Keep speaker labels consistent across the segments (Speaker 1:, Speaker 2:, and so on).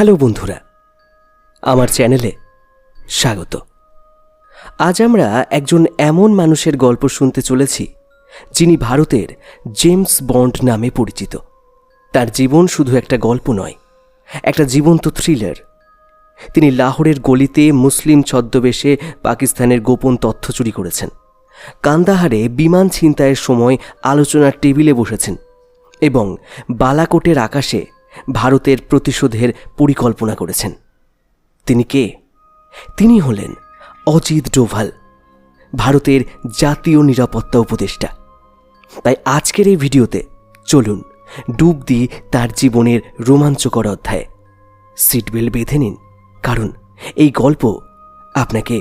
Speaker 1: Hello বন্ধুরা, আমার চ্যানেলে স্বাগত। আজ আমরা একজন এমন মানুষের গল্প শুনতে চলেছি, যিনি ভারতের জেমস বন্ড নামে পরিচিত। তার জীবন শুধু একটা গল্প নয়, একটা জীবন্ত থ্রিলার। তিনি লাহোরের গলিতে মুসলিম ছদ্মবেশে পাকিস্তানের গোপন তথ্য চুরি করেছেন। কান্দাহারে বিমান ছিনতাইয়ের সময় আলোচনার টেবিলে বসেছেন এবং বালাকোটের আকাশে ভারতের প্রতিশোধের পরিকল্পনা করেছেন। তিনি কে? তিনি হলেন অজিত ডোভাল, ভারতের জাতীয় নিরাপত্তা উপদেষ্টা। তাই আজকের এই ভিডিওতে চলুন ডুব দিই তার জীবনের রোমাঞ্চকর অধ্যায়ে। সিট বেল্ট বেঁধে নিন, কারণ এই গল্প আপনাকে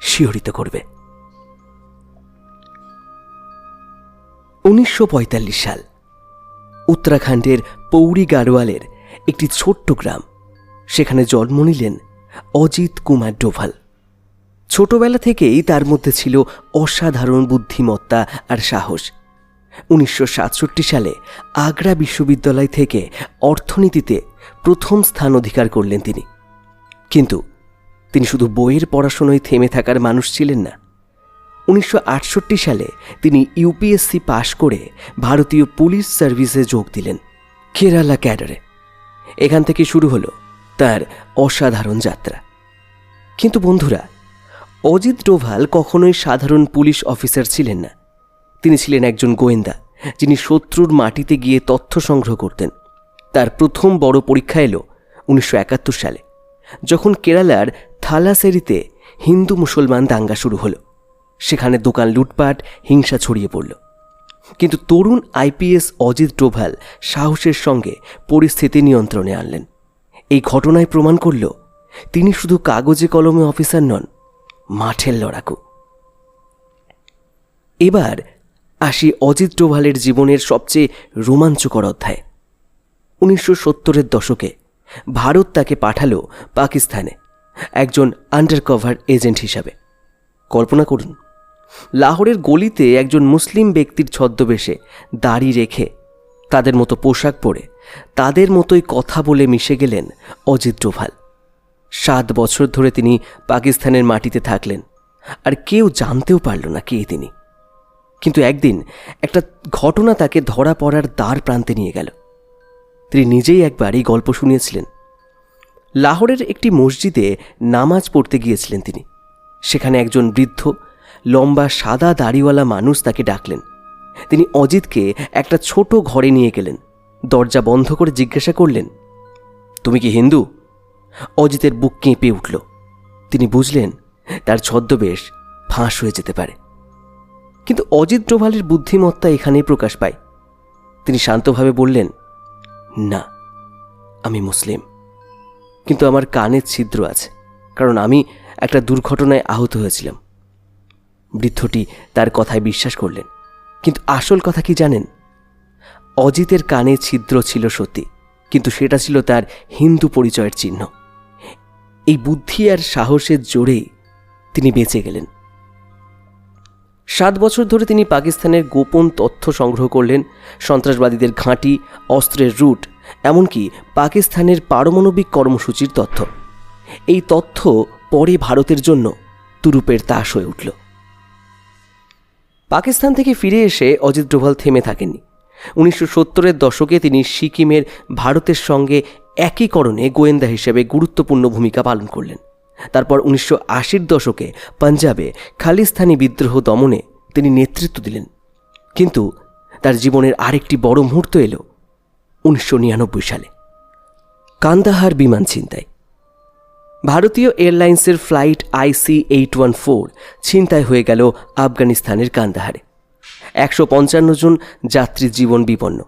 Speaker 1: শিহরিত করবে। উনিশশো পঁয়তাল্লিশ সাল উত্তরাখণ্ডের পৌরি গাড়োয়ালের একটি ছোট্ট গ্রাম। সেখানে জন্ম নিলেন অজিত কুমার ডোভাল। ছোটবেলা থেকেই তার মধ্যে ছিল অসাধারণ বুদ্ধিমত্তা আর সাহস। উনিশশো সাতষট্টি সালে আগ্রা বিশ্ববিদ্যালয় থেকে অর্থনীতিতে প্রথম স্থান অধিকার করলেন তিনি। কিন্তু তিনি শুধু বইয়ের পড়াশোনায় থেমে থাকার মানুষ ছিলেন না। উনিশশো আটষট্টি সালে তিনি ইউপিএসসি পাশ করে ভারতীয় পুলিশ সার্ভিসে যোগ দিলেন, কেরালা ক্যাডারে। এখান থেকে শুরু হলো তার অসাধারণ যাত্রা। কিন্তু বন্ধুরা, অজিত ডোভাল কখনোই সাধারণ পুলিশ অফিসার ছিলেন না। তিনি ছিলেন একজন গোয়েন্দা, যিনি শত্রুর মাটিতে গিয়ে তথ্য সংগ্রহ করতেন। তার প্রথম বড় পরীক্ষা এলো উনিশশো একাত্তর সালে, যখন কেরালার থালাসেরিতে হিন্দু মুসলমান দাঙ্গা শুরু হলো। সেখানে দোকান লুটপাট, হিংসা ছড়িয়ে পড়ল। কিন্তু তরুণ আইপিএস অজিত ডোভাল সাহসের সঙ্গে পরিস্থিতি নিয়ন্ত্রণে আনলেন। এই ঘটনায় প্রমাণ করল, তিনি শুধু কাগজে কলমে অফিসার নন, মাঠের লড়াকু। এবার আসি অজিত ডোভালের জীবনের সবচেয়ে রোমাঞ্চকর অধ্যায়। উনিশশো সত্তরের দশকে ভারত তাকে পাঠালো পাকিস্তানে, একজন আন্ডারকভার এজেন্ট হিসাবে। কল্পনা করুন লাহোরের গলিতে একজন মুসলিম ব্যক্তির ছদ্মবেশে দাড়ি রেখে তাদের মতো পোশাক পরে তাদের মতোই কথা বলে মিশে গেলেন অজিত ডোভাল। সাত বছর ধরে তিনি পাকিস্তানের মাটিতে থাকলেন আর কেউ জানতেও পারল না কে তিনি। কিন্তু একদিন একটা ঘটনা তাকে ধরা পড়ার দ্বার প্রান্তে নিয়ে গেল। তিনি নিজেই একবার এই গল্প শুনিয়েছিলেন। লাহোরের একটি মসজিদে নামাজ পড়তে গিয়েছিলেন তিনি। সেখানে একজন বৃদ্ধ লম্বা সাদা দাড়িওয়ালা মানুষ তাকে ডাকলেন। তিনি অজিতকে একটা ছোট ঘরে নিয়ে গেলেন। দরজা বন্ধ করে জিজ্ঞাসা করলেন, তুমি কি হিন্দু? অজিতের বুক কেঁপে উঠল। তিনি বুঝলেন, তার ছদ্মবেশ ফাঁস হয়ে যেতে পারে। কিন্তু অজিত ডোভালের বুদ্ধিমত্তা এখানেই প্রকাশ পায়। তিনি শান্তভাবে বললেন, না, আমি মুসলিম। কিন্তু আমার কানে ছিদ্র আছে, কারণ আমি একটা দুর্ঘটনায় আহত হয়েছিলাম। বৃদ্ধটি তার কথায় বিশ্বাস করলেন। কিন্তু আসল কথা কি জানেন? অজিতের কানে ছিদ্র ছিল সত্যি, কিন্তু সেটা ছিল তার হিন্দু পরিচয়ের চিহ্ন। এই বুদ্ধি আর সাহসের জোরে তিনি বেঁচে গেলেন। সাত বছর ধরে তিনি পাকিস্তানের গোপন তথ্য সংগ্রহ করলেন, সন্ত্রাসবাদীদের ঘাঁটি, অস্ত্রের রুট, এমনকি পাকিস্তানের পারমাণবিক কর্মসূচির তথ্য। এই তথ্য পরে ভারতের জন্য তুরুপের তাস হয়ে উঠল। পাকিস্তান থেকে ফিরে এসে অজিত ডোভাল থেমে থাকেননি। উনিশশো সত্তরের দশকে তিনি সিকিমের ভারতের সঙ্গে একীকরণে গোয়েন্দা হিসেবে গুরুত্বপূর্ণ ভূমিকা পালন করলেন। তারপর উনিশশো আশির দশকে পাঞ্জাবে খালিস্তানি বিদ্রোহ দমনে তিনি নেতৃত্ব দিলেন। কিন্তু তার জীবনের আরেকটি বড় মুহূর্ত এলো উনিশশো নিরানব্বই সালে। কান্দাহার বিমান ছিনতাই। ভারতীয় এয়ারলাইন্সের flight IC eight one four ছিনতাই হয়ে গেল আফগানিস্তানের কান্দাহারে। একশো পঞ্চান্ন জন যাত্রীর জীবন বিপন্ন।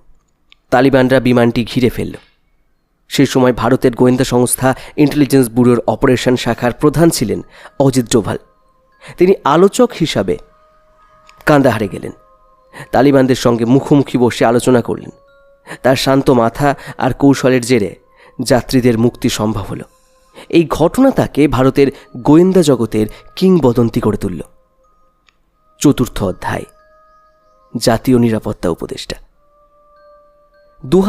Speaker 1: তালিবানরা বিমানটি ঘিরে ফেলল। সেই সময় ভারতের গোয়েন্দা সংস্থা ইন্টেলিজেন্স ব্যুরোর অপারেশন শাখার প্রধান ছিলেন অজিত ডোভাল। তিনি আলোচক হিসাবে কান্দাহারে গেলেন। তালিবানদের সঙ্গে মুখোমুখি বসে আলোচনা করলেন। তার শান্ত মাথা আর কৌশলের জেরে যাত্রীদের মুক্তি সম্ভব হলো। এই ঘটনা তাকে ভারতের গোয়েন্দা জগতের কিংবদন্তি করে তুলল। চতুর্থ অধ্যায়, জাতীয় নিরাপত্তা উপদেষ্টা। দু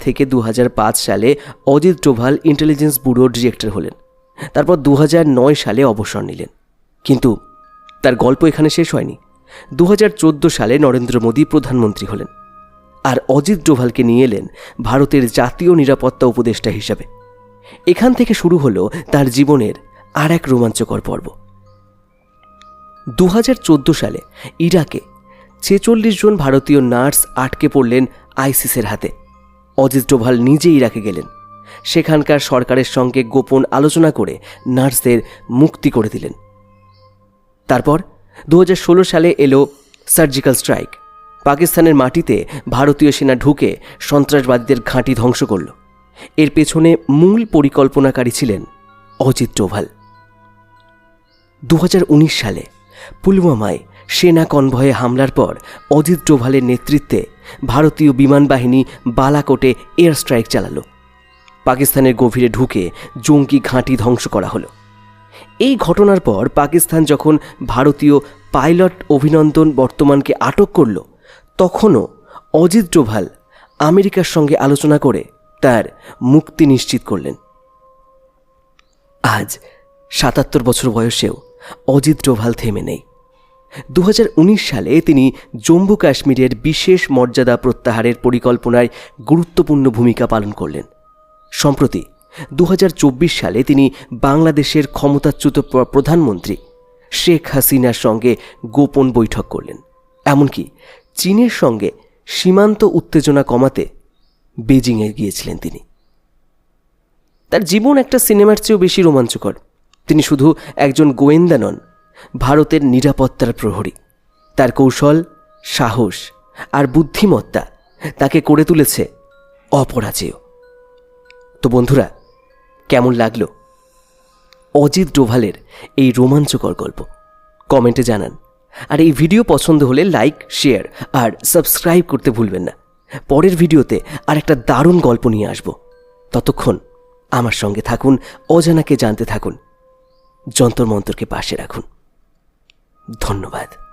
Speaker 1: থেকে দু হাজার পাঁচ সালে অজিত ডোভাল ইন্টেলিজেন্স ব্যুরোর ডিরেক্টর হলেন। তারপর দু সালে অবসর নিলেন। কিন্তু তার গল্প এখানে শেষ হয়নি। দু হাজার চোদ্দ সালে নরেন্দ্র মোদী প্রধানমন্ত্রী হলেন। আর অজিত ডোভালকে নিয়ে এলেন ভারতের জাতীয় নিরাপত্তা উপদেষ্টা হিসাবে। এখান থেকে শুরু হলো তার জীবনের আর এক রোমাঞ্চকর পর্ব। দু হাজার চোদ্দ সালে ইরাকে ছেচল্লিশ জন ভারতীয় নার্স আটকে পড়লেন আইসিসের হাতে। অজিত ডোভাল নিজে ইরাকে গেলেন। সেখানকার সরকারের সঙ্গে গোপন আলোচনা করে নার্সদের মুক্তি করে দিলেন। তারপর দু হাজার ষোলো সালে এলো সার্জিক্যাল স্ট্রাইক। পাকিস্তানের মাটিতে ভারতীয় সেনা ঢুকে সন্ত্রাসবাদীদের ঘাঁটি ধ্বংস করল। এর পেছনে মূল পরিকল্পনাকারী ছিলেন অজিত ডোভাল। দু হাজার উনিশ সালে পুলওয়ামায় সেনা কনভয়ে হামলার পর অজিত ডোভালের নেতৃত্বে ভারতীয় বিমান বাহিনী বালাকোটে এয়ার স্ট্রাইক চালালো। পাকিস্তানের গভীরে ঢুকে জঙ্গি ঘাঁটি ধ্বংস করা হলো। এই ঘটনার পর পাকিস্তান যখন ভারতীয় পাইলট অভিনন্দন বর্তমানকে আটক করল, তখনও অজিত ডোভাল আমেরিকার সঙ্গে আলোচনা করে তার মুক্তি নিশ্চিত করলেন। আজ সাতাত্তর বছর বয়সেও অজিত ডোভাল থেমে নেই। দু হাজার উনিশ সালে তিনি জম্মু কাশ্মীরের বিশেষ মর্যাদা প্রত্যাহারের পরিকল্পনায় গুরুত্বপূর্ণ ভূমিকা পালন করলেন। সম্প্রতি দু হাজার চব্বিশ সালে তিনি বাংলাদেশের ক্ষমতাচ্যুত প্রধানমন্ত্রী শেখ হাসিনার সঙ্গে গোপন বৈঠক করলেন। এমনকি চীনের সঙ্গে সীমান্ত উত্তেজনা কমাতে বেজিংয়ে গিয়েছিলেন তিনি। তার জীবন একটা সিনেমার চেয়েও বেশি রোমাঞ্চকর। তিনি শুধু একজন গোয়েন্দা নন, ভারতের নিরাপত্তার প্রহরী। তার কৌশল, সাহস আর বুদ্ধিমত্তা তাকে করে তুলেছে অপরাজেয়। তো বন্ধুরা, কেমন লাগল? অজিত ডোভালের এই রোমাঞ্চকর গল্প। কমেন্টে জানান। আর এই ভিডিও পছন্দ হলে লাইক, শেয়ার আর সাবস্ক্রাইব করতে ভুলবেন না। পরের ভিডিওতে আর একটা দারুণ গল্প নিয়ে আসব। ততক্ষণ আমার সঙ্গে থাকুন, অজানাকে জানতে থাকুন, যন্তর মন্তরকে পাশে রাখুন। ধন্যবাদ।